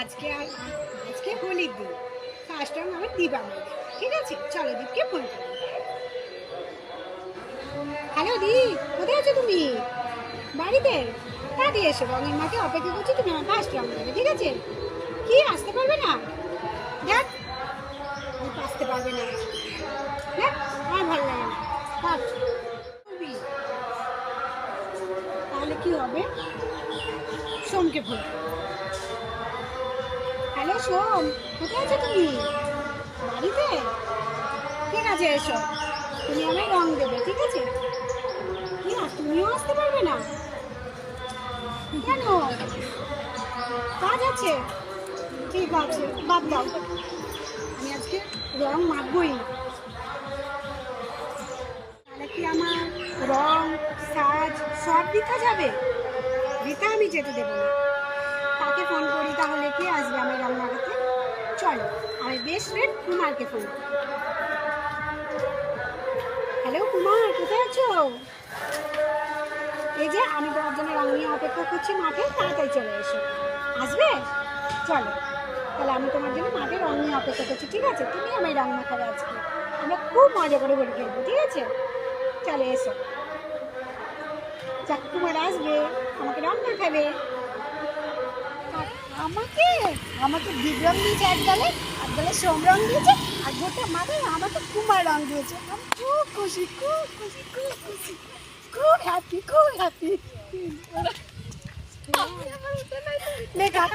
আজকে আর আজকে হোলির দিন। ফার্স্ট টাইম আমার দীপা ঠিক আছে? চলো দীপকে ফোন করো। হ্যালো দীপ, কোথায় আছো তুমি? বাড়িতে? তাড়াতাড়ি এসো রঙের মাকে অপেক্ষা করছি, তুমি আমার ফার্স্ট রঙ দেবে, ঠিক আছে? কি, আসতে পারবে না? দেখ আসতে পারবে না। দেখ আমার ভালো লাগে না। তাহলে কি হবে? সোমকে ফোন হ্যালো সোম কোথায় আছো তুমি? বাড়িতে? ঠিক আছে, এসো। তুমি আমায় রং দেবে, ঠিক আছে? তুমিও আসতে পারবে না? কেন? কাজ আছে। ঠিক আছে, বাদ দাও। আমি আজকে রং মাখবই তাহলে কি আমার রং, সাজ সব দিতে যাবে? দিতে আমি যেতে দেবো না। তাহলে কে আসবে আমি রং মাখাতে চলো, আমি বেস্ট ফ্রেন্ড কুমারকে ফোন হ্যালো কুমার, কোথায় আছো? এই যে আমি তোমার জন্য রং নিয়ে অপেক্ষা করছি মাঠে, তাড়াতাড়ি চলে এসো। আসবে? চলো, তাহলে আমি তোমার জন্য মাঠে রং নিয়ে অপেক্ষা করছি, ঠিক আছে? তুমি আমি রং মাখাবে আজকে। আমরা খুব মজা করে বলে খেলব, ঠিক আছে? চলে এসো। যাক, কুমার আসবে, আমাকে রং মাখাবে আমাকে আমাকে দিগ রং দিয়েছে এক গালে এক গালে সোম রং দিয়েছে আর গোটা মাথায় আমাকে কুমার রং দিয়েছে। আমি খুব খুশি খুব খুশি খুব খুশি খুব হ্যাপি খুব হ্যাপি কাট